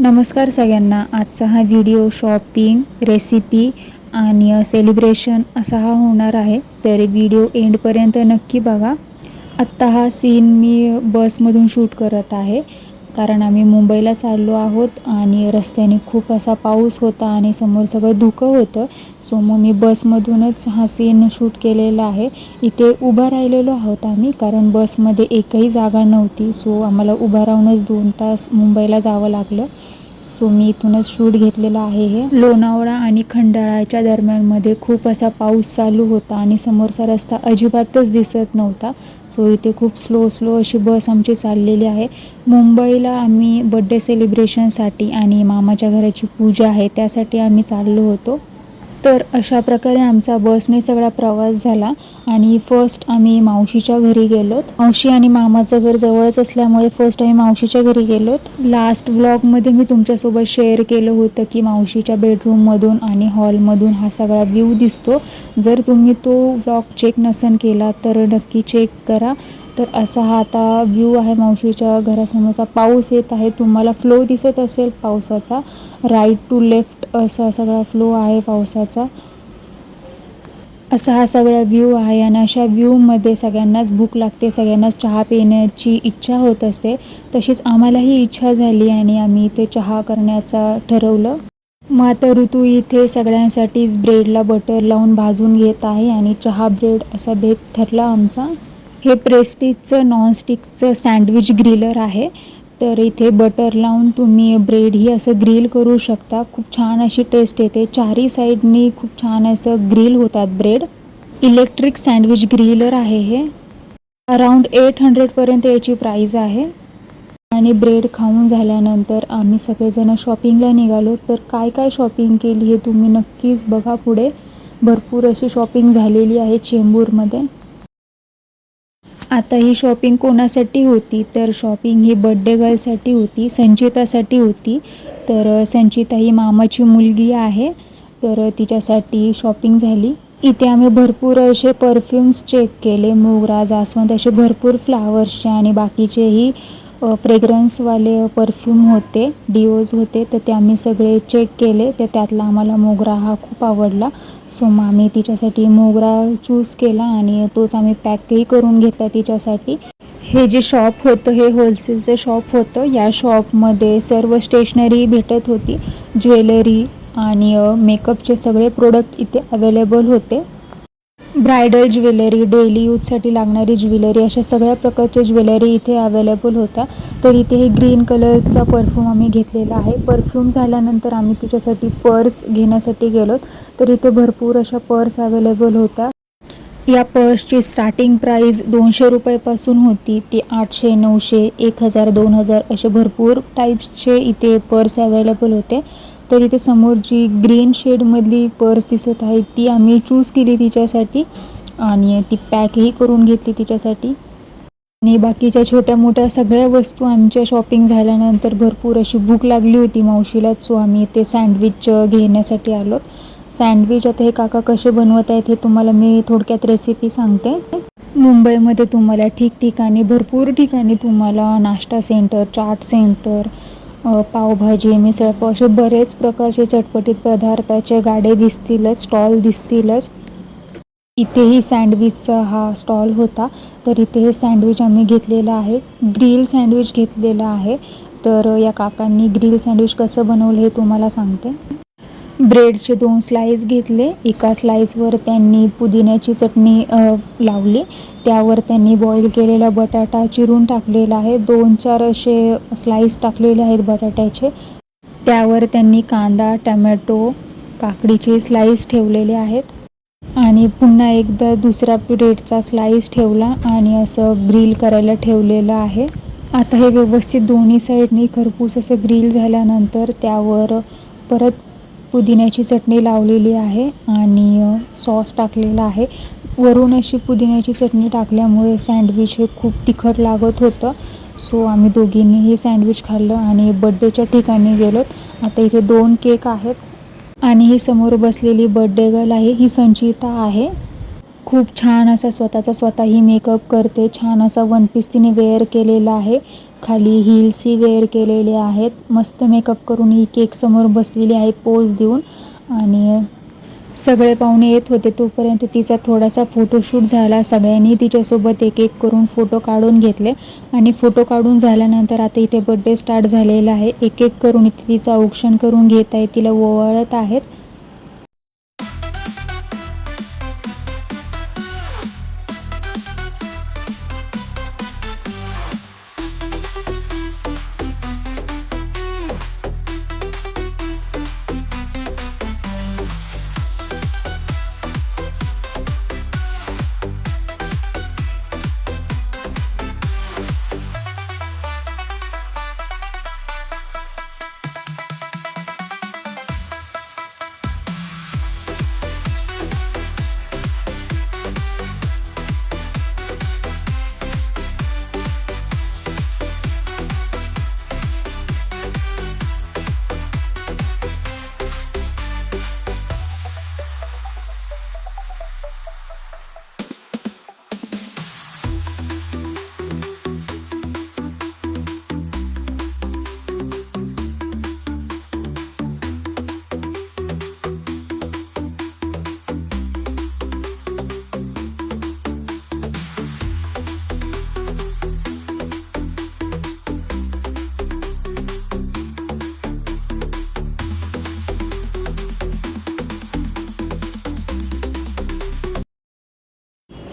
नमस्कार सगळ्यांना. आजचा हा व्हिडिओ शॉपिंग रेसिपी आणि सेलिब्रेशन असा हा होणार आहे. तर व्हिडिओ एंडपर्यंत नक्की बघा. आत्ता हा सीन मी बसमधून शूट करत आहे. कारण आम्ही मुंबईला चाललो आहोत आणि रस्त्याने खूप असा पाऊस होता आणि समोर सगळं धुकं होतं. सो मग मी बसमधूनच हा सीन शूट केलेला आहे. इथे उभा राहिलेलो आहोत आम्ही कारण बसमध्ये एकही जागा नव्हती. सो आम्हाला उभा राहूनच दोन तास मुंबईला जावं लागलं. सो मी इथूनच शूट घेतलेलं आहे हे. लोणावळा आणि खंडाळाच्या दरम्यानमध्ये खूप असा पाऊस चालू होता आणि समोरचा रस्ता अजिबातच दिसत नव्हता. सो इथे खूप स्लो स्लो अशी बस आमची चाललेली आहे. मुंबईला आम्ही बड्डे सेलिब्रेशनसाठी आणि मामाच्या घराची पूजा आहे त्यासाठी आम्ही चाललो होतो. तर अशा प्रकारे आमचा बसने सगळा प्रवास झाला आणि फर्स्ट आम्ही मावशीच्या घरी गेलोत. मावशी आणि मामाचं घर जवळच असल्यामुळे फर्स्ट आम्ही मावशीच्या घरी गेलोत. लास्ट व्लॉगमध्ये मी तुमच्यासोबत शेअर केलं होतं की मावशीच्या बेडरूममधून आणि हॉलमधून हा सगळा व्ह्यू दिसतो. जर तुम्ही तो व्लॉग चेक नसन केला तर नक्की चेक करा. तर असा हा आता व्ह्यू आहे मावशीच्या घरासमोरचा. पाऊस येत आहे तुम्हाला फ्लो दिसत असेल पावसाचा. राईट टू लेफ्ट असा सगळा फ्लो आहे पावसाचा. असा हा सगळा व्ह्यू आहे आणि अशा व्ह्यूमध्ये सगळ्यांनाच भूक लागते सगळ्यांनाच चहा पिण्याची इच्छा होत असते. तशीच आम्हालाही इच्छा झाली आणि आम्ही इथे चहा करण्याचा ठरवलं. मग आता ऋतू इथे सगळ्यांसाठीच ब्रेडला बटर लावून भाजून घेत आहे आणि चहा ब्रेड असा भेद ठरला आमचा. हे प्रेस्टिजचं नॉनस्टिकचं सँडविच ग्रिलर आहे. तर इथे बटर लावून तुम्ही ब्रेड ही असं ग्रिल करू शकता. खूप छान अशी टेस्ट येते. चारही साईडनी खूप छान असं ग्रिल होतात ब्रेड. इलेक्ट्रिक सँडविच ग्रिलर आहे हे. अराऊंड एट हंड्रेडपर्यंत याची प्राईज आहे. आणि ब्रेड खाऊन झाल्यानंतर आम्ही सगळेजण शॉपिंगला निघालो. तर काय काय शॉपिंग केली हे तुम्ही नक्कीच बघा पुढे. भरपूर अशी शॉपिंग झालेली आहे चेंबूरमध्ये. आता ही शॉपिंग कोणासाठी होती? तर शॉपिंग ही बड्डे गर्लसाठी होती संचितासाठी होती. तर संचिता ही मामाची मुलगी आहे. तर तिच्यासाठी शॉपिंग झाली. इथे आम्ही भरपूर असे परफ्युम्स चेक केले. मोगरा जास्वंद असे भरपूर फ्लावर्सचे आणि बाकीचेही फ्रेग्रन्सवाले परफ्यूम होते डिओज होते तर ते आम्ही सगळे चेक केले. तर त्यातला आम्हाला मोगरा हा खूप आवडला. सो मग आम्ही तिच्यासाठी मोगरा चूज केला आणि तोच आम्ही पॅकही करून घेतला तिच्यासाठी. हे जे शॉप होतं हे होलसेलचं शॉप होतं. या शॉपमध्ये सर्व स्टेशनरी भेटत होती. ज्वेलरी आणि मेकअपचे सगळे प्रोडक्ट इथे अवेलेबल होते. ब्रायडल ज्वेलरी डेली यूजसाठी लागणारी ज्वेलरी अशा सगळ्या प्रकारच्या ज्वेलरी इथे अवेलेबल होत्या. तर इथे हे ग्रीन कलरचा परफ्यूम आम्ही घेतलेला आहे. परफ्यूम झाल्यानंतर आम्ही तिच्यासाठी पर्स घेण्यासाठी गेलो. तर इथे भरपूर अशा पर्स अवेलेबल होत्या. या पर्सची स्टार्टिंग प्राईज दोनशे रुपयापासून होती. ती आठशे नऊशे एक हजार दोन हजार असे भरपूर टाईप्सचे इथे पर्स अवेलेबल होते. तर इथे समोर जी ग्रीन शेडमधली पर्स दिसत आहे ती आम्ही चूज केली तिच्यासाठी. आणि ती पॅकही करून घेतली तिच्यासाठी. आणि बाकीच्या छोट्या मोठ्या सगळ्या वस्तू आमच्या शॉपिंग झाल्यानंतर भरपूर अशी भूक लागली होती मावशीला सो आम्ही ते सँडविच घेण्यासाठी आलो. सँडविच आता हे काका कसे बनवत आहेत हे तुम्हाला मी थोडक्यात रेसिपी सांगते. मुंबईमध्ये तुम्हाला ठिकठिकाणी भरपूर ठिकाणी तुम्हाला नाश्ता सेंटर चाट सेंटर पावभाजी मिसळपाव असे बरेच प्रकारचे चटपटीत पदार्थाचे गाडे दिसतीलच स्टॉल दिसतीलच. इथेही सँडविचचा हा स्टॉल होता. तर इथे हे सँडविच आम्ही घेतलेलं आहे. ग्रिल सँडविच घेतलेलं आहे. तर या काकांनी ग्रिल सँडविच कसं बनवलं हे तुम्हाला सांगते. ब्रेडचे दोन स्लाईस घेतले. एका स्लाईसवर त्यांनी पुदिन्याची चटणी लावली. त्यावर त्यांनी बॉईल केलेला बटाटा चिरून टाकलेला आहे. दोन चार असे स्लाईस टाकलेले आहेत बटाट्याचे. त्यावर त्यांनी कांदा टमॅटो काकडीचे स्लाईस ठेवलेले आहेत. आणि पुन्हा एकदा दुसरा ब्रेडचा स्लाईस ठेवला आणि असं ग्रिल करायला ठेवलेलं आहे. आता हे व्यवस्थित दोन्ही साईडनी खरपूस असं ग्रिल झाल्यानंतर त्यावर परत पुदिन्याची चटणी लावलेली आहे आणि सॉस टाकलेला आहे. वरून अशी पुदिन्याची चटणी टाकल्यामुळे सँडविच हे खूप तिखट लागत होतं. सो आम्ही दोघींनी हे सँडविच खाल्लं आणि बड्डेच्या ठिकाणी गेलो. आता इथे दोन केक आहेत आणि ही समोर बसलेली बड्डे गर्ल आहे. ही संचिता आहे. खूप छान असा स्वतःचा स्वतःही मेकअप करते. छान असा वन पीस तिने वेअर केलेला आहे. खाली हिल्सही वेअर केलेले आहेत. मस्त मेकअप करून ही केकसमोर बसलेली आहे पोज देऊन. आणि सगळे पाहुणे येत होते तोपर्यंत तिचा थोडासा फोटोशूट झाला. सगळ्यांनी तिच्यासोबत एक एक करून फोटो काढून घेतले. आणि फोटो काढून झाल्यानंतर आता इथे बड्डे स्टार्ट झालेला आहे. एक एक करून इथे तिचं औक्षण करून घेत आहे तिला ओवाळत आहेत.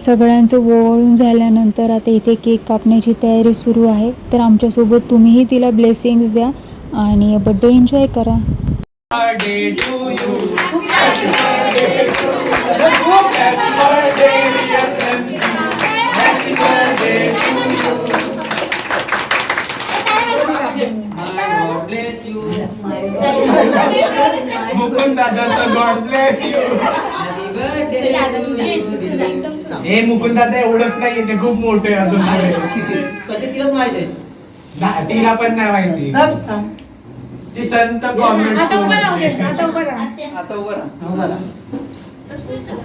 सगळ्यांचं ओवाळून झाल्यानंतर आता इथे केक कापण्याची तयारी सुरू आहे. तर आमच्यासोबत तुम्हीही तिला ब्लेसिंग्स द्या आणि बड्डे एन्जॉय करा. हे मुकुंद दादा एवढंच नाही ते खूप मोठे अजून तिलाच माहीत तिला पण नाही माहिती. ती संत कॉमेंट आता उभं राहू दे आता उभं राहा. आता उभं राहा हो झाला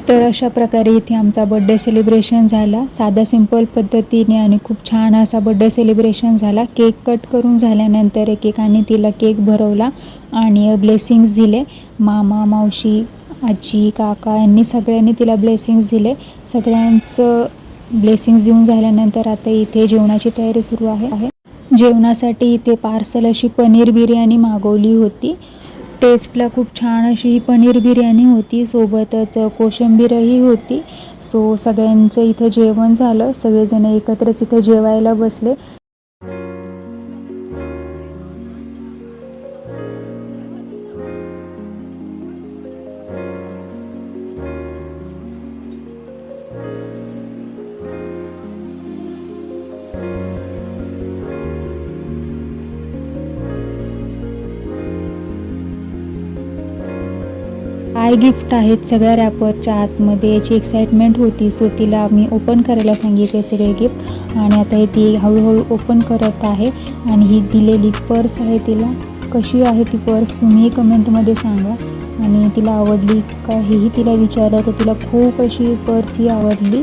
तर अशा प्रकारे इथे आमचा बड्डे सेलिब्रेशन झाला. साधा सिंपल पद्धतीने आणि खूप छान असा बड्डे सेलिब्रेशन झाला. केक कट करून झाल्यानंतर एकेकाने तिला केक भरवला आणि ब्लेसिंग्स दिले. मामा मावशी आजी काका यांनी सगळ्यांनी तिला ब्लेसिंग्स दिले. सगळ्यांचं ब्लेसिंग्स देऊन झाल्यानंतर आता इथे जेवणाची तयारी सुरू आहे. आहे जेवणासाठी इथे पार्सल अशी पनीर बिर्याणी मागवली होती. टेस्टला खूप छान अशी ही पनीर बिर्याणी होती. सोबतच कोशिंबीरही होती. सो सगळ्यांचं इथं जेवण झालं. सगळेजण एकत्रच इथं जेवायला बसले. काय गिफ्ट आहेत सगळ्या रॅपरच्या आतमध्ये? याची एक्साइटमेंट होती. सो तिला मी ओपन करायला सांगितले सगळे गिफ्ट आणि आता हे ती हळूहळू ओपन करत आहे. आणि ही दिलेली पर्स आहे तिला. कशी आहे ती पर्स तुम्ही कमेंटमध्ये सांगा. आणि तिला आवडली का? हेही तिला विचारलं. तर तिला खूप अशी पर्स ही आवडली.